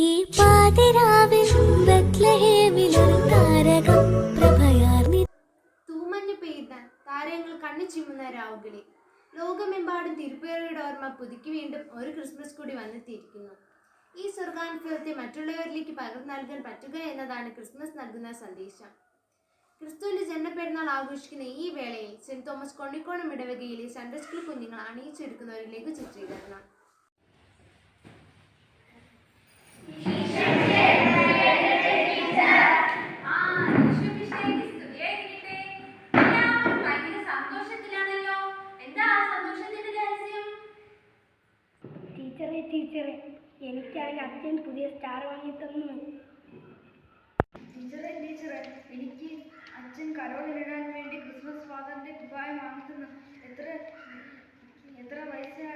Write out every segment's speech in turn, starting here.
ഈ താരങ്ങൾ കണ്ണു ചിമ്മുന്ന ലോകമെമ്പാടും തിരുപ്പേറയുടെ ഓർമ്മ പുതുക്കി വീണ്ടും ഒരു ക്രിസ്മസ് കൂടി വന്നെത്തിയിരിക്കുന്നു. ഈ സ്വർഗാനുഭവത്തെ മറ്റുള്ളവരിലേക്ക് പകർന്നു നൽകാൻ പറ്റുക എന്നതാണ് ക്രിസ്മസ് നൽകുന്ന സന്ദേശം. ക്രിസ്തുവിന്റെ ജന്മപ്പെരുന്നാൾ ആഘോഷിക്കുന്ന ഈ വേളയിൽ സെന്റ് തോമസ് കൊണ്ണിക്കോണം ഇടവകയിലെ സൺഡേ സ്കൂൾ കുഞ്ഞുങ്ങൾ അണിയിച്ചൊരുക്കുന്ന ഒരു ലഘു ചിത്രീകരണം. അച്ഛൻ കരോളിലിടാൻ വേണ്ടി ക്രിസ്മസ് ഫാദറിന്റെ കുപ്പായം വാങ്ങി എത്ര എത്ര പൈസയാണ്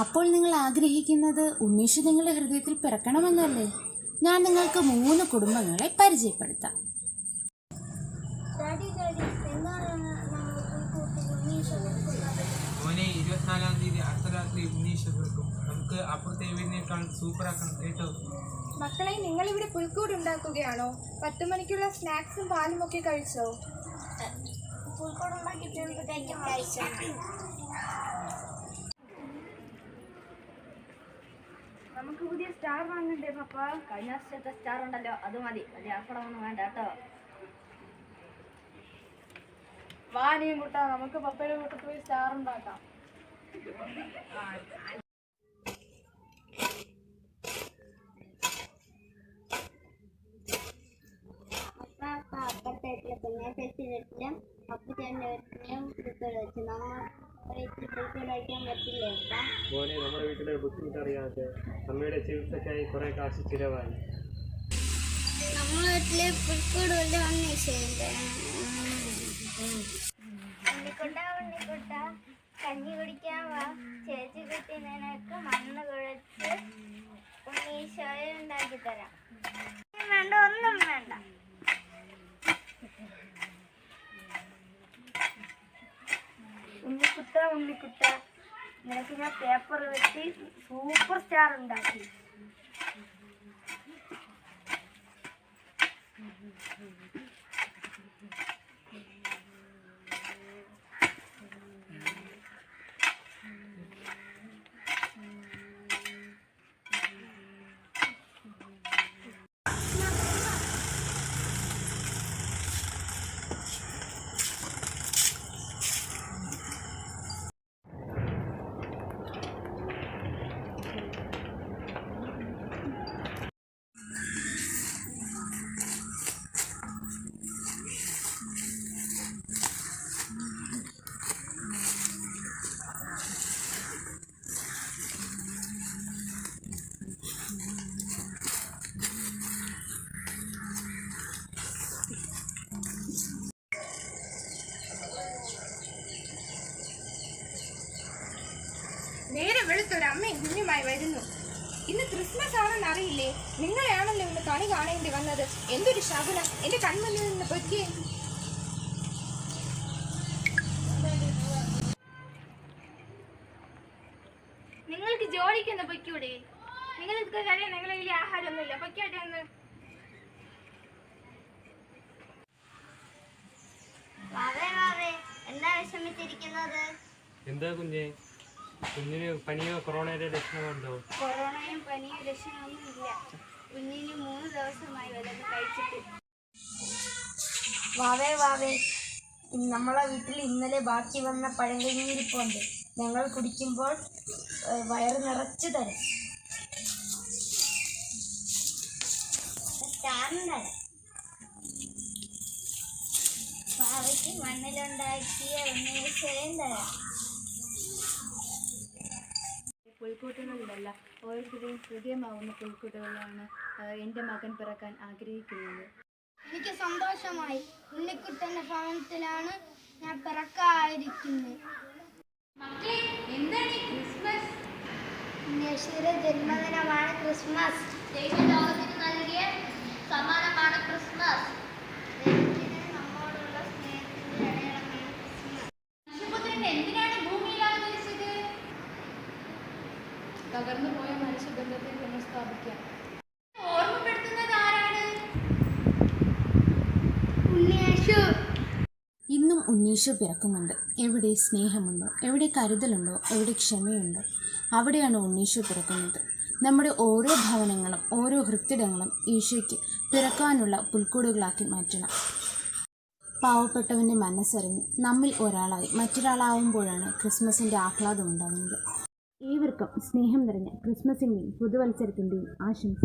അപ്പോൾ നിങ്ങൾ ആഗ്രഹിക്കുന്നത് ഉണ്ണീഷ് നിങ്ങളുടെ ഹൃദയത്തിൽ പിറക്കണമെന്നല്ലേ? ഞാൻ നിങ്ങൾക്ക് മൂന്ന് കുടുംബങ്ങളെ പരിചയപ്പെടുത്താം. മോനെ ഇരുപത്തിനാലാം തീയതി അർദ്ധരാത്രി ഉന്നീഷ തീർക്കും നമുക്ക് അപ്പുറത്തെ കേട്ടോ? മക്കളെ നിങ്ങൾ ഇവിടെ പുൽക്കൂട് ഉണ്ടാക്കുകയാണോ? പത്ത് മണിക്കുള്ള സ്നാക്സും പാലും ഒക്കെ കഴിച്ചോ? പുൽക്കൂട് ഉണ്ടാക്കി കഴിച്ചു നമുക്ക് പുതിയ സ്റ്റാർ വാങ്ങണ്ടേ പപ്പ കഴിഞ്ഞ വർഷത്തെ സ്റ്റാർ ഉണ്ടല്ലോ അത് മതി. വലിയ ആർപ്പടമൊന്നും വേണ്ട കേട്ടോ. വാനിയും കുട്ടാ നമുക്ക് പപ്പയുടെ കൂട്ടത്തിൽ പോയി സ്റ്റാർ ഉണ്ടാക്കാം. അപ്പ അപ്പ അപ്പുറത്തെ വീട്ടിലെ കുഞ്ഞാറ്റേച്ചി വീട്ടിലും അപ്പുചേട്ടന്റെ വീട്ടിലും പുൽക്കോട് വെച്ചു മോനെ നമ്മുടെ വീട്ടിലെ ബുദ്ധിമുട്ട് അറിയാതെ അമ്മയുടെ ചികിത്സയ്ക്കായി കുറെ കാശ് ചിലവായി. വീട്ടിലെ കഞ്ഞി കുടിക്കാൻ വാ ചേച്ചി കുട്ടി നിനക്ക് മണ്ണ് കുഴച്ച് ഉണ്ണീശോയെ ഉണ്ടാക്കി തരാം വേണ്ട ഒന്നും വേണ്ട ഉണ്ണിക്കുട്ട നിനക്ക് ഞാൻ പേപ്പർ വെച്ച് സൂപ്പർ സ്റ്റാർ ഉണ്ടാക്കി. നേരെ വെളുത്തൊരു അമ്മയും കുഞ്ഞുമായി വരുന്നു. ഇന്ന് ക്രിസ്മസ് ആണെന്ന് അറിയില്ലേ? നിങ്ങളെയാണല്ലോ ഇന്ന് കണി കാണേണ്ടി വന്നത്? എന്തൊരു ശകുനം. എന്റെ കൺമുന്നിൽ നിന്ന് പൊക്കിയേ നിങ്ങൾക്ക് ജോലിക്ക് ഒന്ന് പൊയ്ക്കൂടെ? നിങ്ങൾക്ക് കഴിയാൻ നിങ്ങളെ വലിയ ആഹാരമൊന്നുമില്ല. പൊയ്ക്കോട്ടെ ഒന്ന്. എന്താ വിഷമിച്ചിരിക്കുന്നത്? എന്താ കുഞ്ഞെ? കുഞ്ഞിന് പനിയോ കൊറോണയുടെ ലക്ഷണമുണ്ടോ കൊറോണയും പനിയും ലക്ഷണമൊന്നും ഇല്ല കുഞ്ഞിന് മൂന്ന് ദിവസമായി വല്ലതും കഴിച്ചിട്ട്. വാവേ വാവേ നമ്മളെ വീട്ടിൽ ഇന്നലെ ബാക്കി വന്ന പഴങ്കഞ്ഞിരിപ്പുണ്ട്. ഞങ്ങൾ കുടിക്കുമ്പോൾ വയറ് നിറച്ചു തരും. പാവയ്ക്ക് മണ്ണിലുണ്ടാക്കിയ ഉണ്ണീശയും തരാം. പുൽക്കൂട്ടുകളിലല്ല ഓരോരുത്തരെയും ഹൃദയമാവുന്ന പുൽക്കൂട്ടുകളിലാണ് എന്റെ മകൻ പിറക്കാൻ ആഗ്രഹിക്കുന്നത്. എനിക്ക് സന്തോഷമായി. ഉണ്ണിക്കുട്ടന്റെ ഭവനത്തിലാണ് ഞാൻ പിറക്കായിരിക്കുന്നത് ജന്മദിനമാണ് ക്രിസ്മസ്. ദൈവം ലോകത്തിന് നൽകിയ സമ്മാനമാണ് ക്രിസ്മസ്. തകർന്നു പോയ മനുഷ്യബന്ധത്തെ പുനഃസ്ഥാപിക്കാം. ഇന്നും ഉണ്ണീശോ പിറക്കുന്നുണ്ട്. എവിടെ സ്നേഹമുണ്ടോ എവിടെ കരുതലുണ്ടോ എവിടെ ക്ഷമയുണ്ടോ അവിടെയാണ് ഉണ്ണീശോ പിറക്കുന്നത്. നമ്മുടെ ഓരോ ഭവനങ്ങളും ഓരോ ഹൃത്തിടങ്ങളും ഈശോയ്ക്ക് പിറക്കാനുള്ള പുൽക്കൂടുകളാക്കി മാറ്റണം. പാവപ്പെട്ടവന്റെ മനസ്സറിഞ്ഞ് നമ്മിൽ ഒരാളായി മറ്റൊരാളാവുമ്പോഴാണ് ക്രിസ്മസിന്റെ ആഹ്ലാദം ഉണ്ടാകുന്നത് ഏവർക്കും സ്നേഹം നിറഞ്ഞ ക്രിസ്മസിന്റെയും പുതുവത്സരത്തിന്റെയും ആശംസ